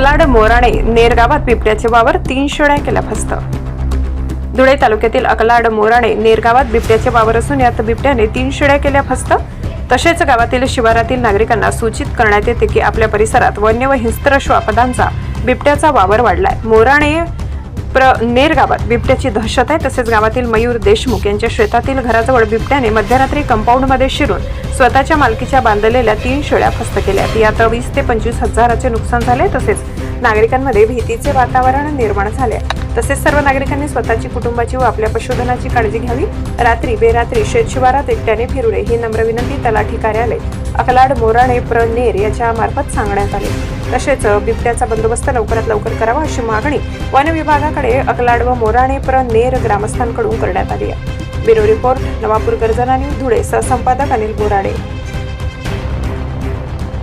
मोराणे नेर गावात बिबट्याचे वावर तीन शेळ्या केल्या फस्त. धुळे तालुक्यातील अकलाड मोराणे नेर गावात बिबट्याचे वावर असून यात बिबट्याने तीन शेळ्या केल्या फस्त. तसेच गावातील शिवारातील नागरिकांना सूचित करण्यात येते की आपल्या परिसरात वन्य व हिंस्त्र श्वापदांचा बिबट्याचा वावर वाढलाय. मोराणे प्र नेर गावात बिबट्याची दहशत आहे. तसेच गावातील मयूर देशमुख यांच्या शेतातील घराजवळ बिबट्याने मध्यरात्री कंपाऊंडमध्ये शिरून स्वतःच्या मालकीच्या बांधलेल्या तीन शेळ्या फस्त केल्या यात वीस ते पंचवीस हजाराचे नुकसान झाले. तसेच नागरिकांमध्ये भीतीचे वातावरण निर्माण झाले तसेच सर्व नागरिकांनी स्वतःची कुटुंबाची व आपल्या पशुधनाची काळजी घ्यावी. रात्री बेरात्री शेतशिवारात एकट्याने फिरू नये ही नम्र विनंती तलाठी कार्यालय अकलाड मोराणे प्र नेर याच्या मार्फत सांगण्यात आले. तसेच बिबट्याचा बंदोबस्त लवकरात लवकर करावा अशी मागणी वन विभागाकडे अकलाड व मोराणे प्र नेर ग्रामस्थांकडून करण्यात आली आहे. Bureau report Navapur Garjana news Dhule सहसंपादक Anil Borade.